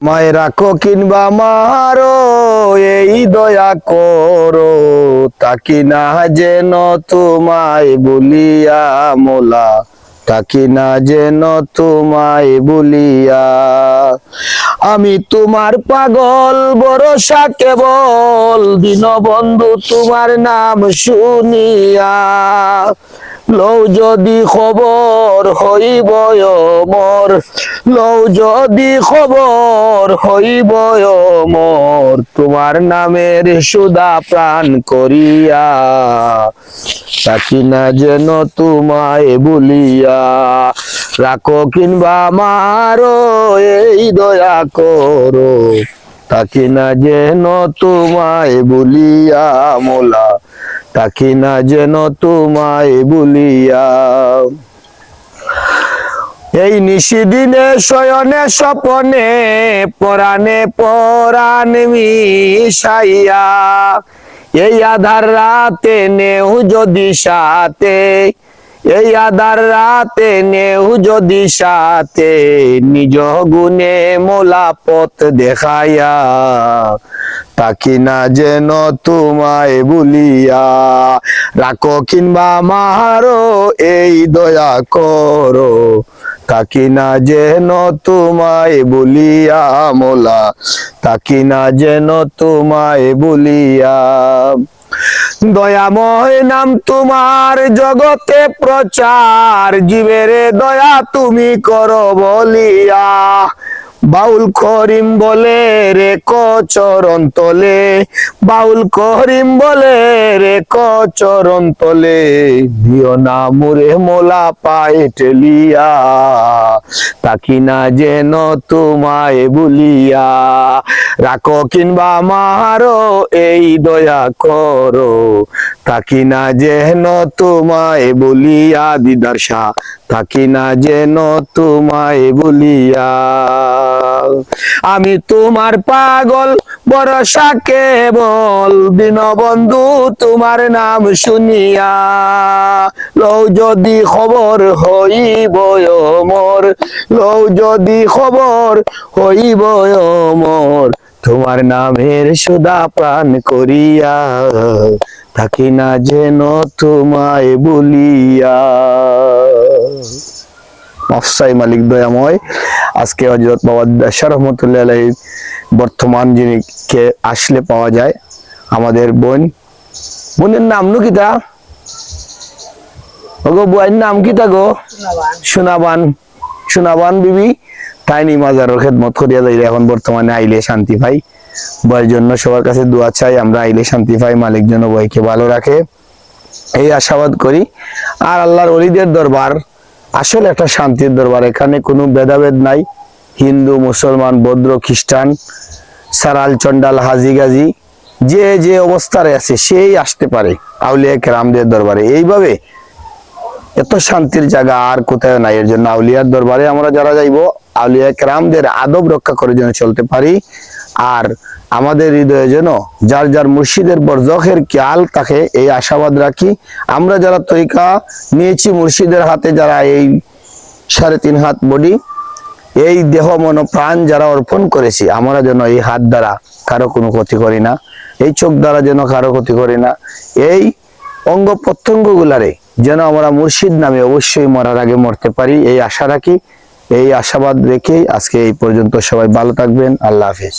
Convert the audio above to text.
মায় রাখো কিংবা মারো, এই দয়া করো। তাকি না যেন তোমায় বলিয়া মোলা তাকি না যেন তোমায় বলিয়া। আমি তোমার পাগল, ভরসা কেবল, দীনবন্ধু তোমার নাম শুনিয়া। লও যদি খবর হইব মোর লও যদি খবর হইব মোর তোমার নামের সুদা প্রাণ করিয়া তাকি না যেন তোমায় বলিয়া, রাখো কিংবা মারো, এই দয়া করো তাকি না যেন তোমায় বলিয়া, মোলা তাকি না যেন তোমায় বলিয়া এই নিশিদিনে শয়নে স্বপনে, পরাণে পরাণ মিশাইয়া। এই আধার রাতে নেহু যদি সাথে আধার রাতে নেও যদি সাথে, নিজ গুণে মোলা পথ দেখাইয়া, তাকি না যেন তোমায় বলিয়া রাখো কিংবা মারো এই দয়া করো। তাকি না যেন তোমায় বলিয়া মোলা। তাকি না যেন তোমায় বলিয়া দয়াময় নাম তোমার জগতে প্রচার জীবের দয়া তুমি করো বলিয়া। বাউল করিম বলে রে কচরণ তলে। বাউল করিম বলে রে কচরণ তলে। দিও না মুরে মোলা পায়ে টেলিয়া তাকি না যেন তোমায় বলিয়া। রাখো কিংবা মারো এই দয়া করো, তাকি না যেন তোমায় বলিয়া। দিদার তাকি না যেন তোমায় বলিয়া। আমি তোমার পাগল, ভরসা কেবল। দীনবন্ধু, তোমার নাম শুনিয়া। লও যদি খবর হইব মোর, লও যদি খবর হইব মোর। তোমার নামের সুদা প্রাণ করিয়া। থাকি না যেন তোমায় বলিয়া। মফসাই মালিক দয়াময়, আজকে হজরত বাবা দেশা রহমতুল্লাহ বর্তমান যিনি কে আসলে পাওয়া যায়, আমাদের বোন। বোনের নাম নুকিতা। ওগো বুয়াইর নাম কিতা গো? সোনাবান। সোনাবান বিবি। তাইনি মাজারের খেদমত করিয়া যাইলে এখন বর্তমানে আইলে শান্তি পাই বয়ের জন্য সবার কাছে দোয়া চাই। আমরা আইলে শান্তি পাই, মালিক যেন বইকে ভালো রাখে। এই আশাবাদ করি। আর আল্লাহর অলিদের দরবার, আসলে একটা শান্তির দরবার। এখানে কোনো ভেদাভেদ নাই। হিন্দু, মুসলমান, বৌদ্ধ, খ্রিস্টান, সারাল চন্ডাল হাজি, গাজি, যে যে অবস্থায় আছে, সেই আসতে পারে আউলিয়া কেরামদের দরবারে। এইভাবে এত শান্তির জায়গা আর কোথায় নাই। এর জন্য আউলিয়ার দরবারে আমরা যারা যাইব, আউলিয়া কেরামদের আদব রক্ষা করে যেন চলতে পারি। আর আমাদের হৃদয়ে যেন যার যার মুর্শিদের বরজখের খেয়াল তাকে এই আশাবাদ রাখি। আমরা যারা তরিকা নিয়েছি মুর্শিদের হাতে, যারা এই সাড়ে তিন হাত বডি, এই দেহ, মন, প্রাণ যারা অর্পণ করেছি, আমরা যেন এই হাত দ্বারা কারও কোনো ক্ষতি করি না, এই চোখ দ্বারা যেন কারও ক্ষতি করি না, এই অঙ্গ প্রত্যঙ্গ গুলারে যেন আমরা মুর্শিদ নামে অবশ্যই মরার আগে মরতে পারি, এই আশা রাখি, এই আশাবাদ রেখে আজকে এই পর্যন্ত সবাই ভালো থাকবেন, আল্লাহ হাফিজ।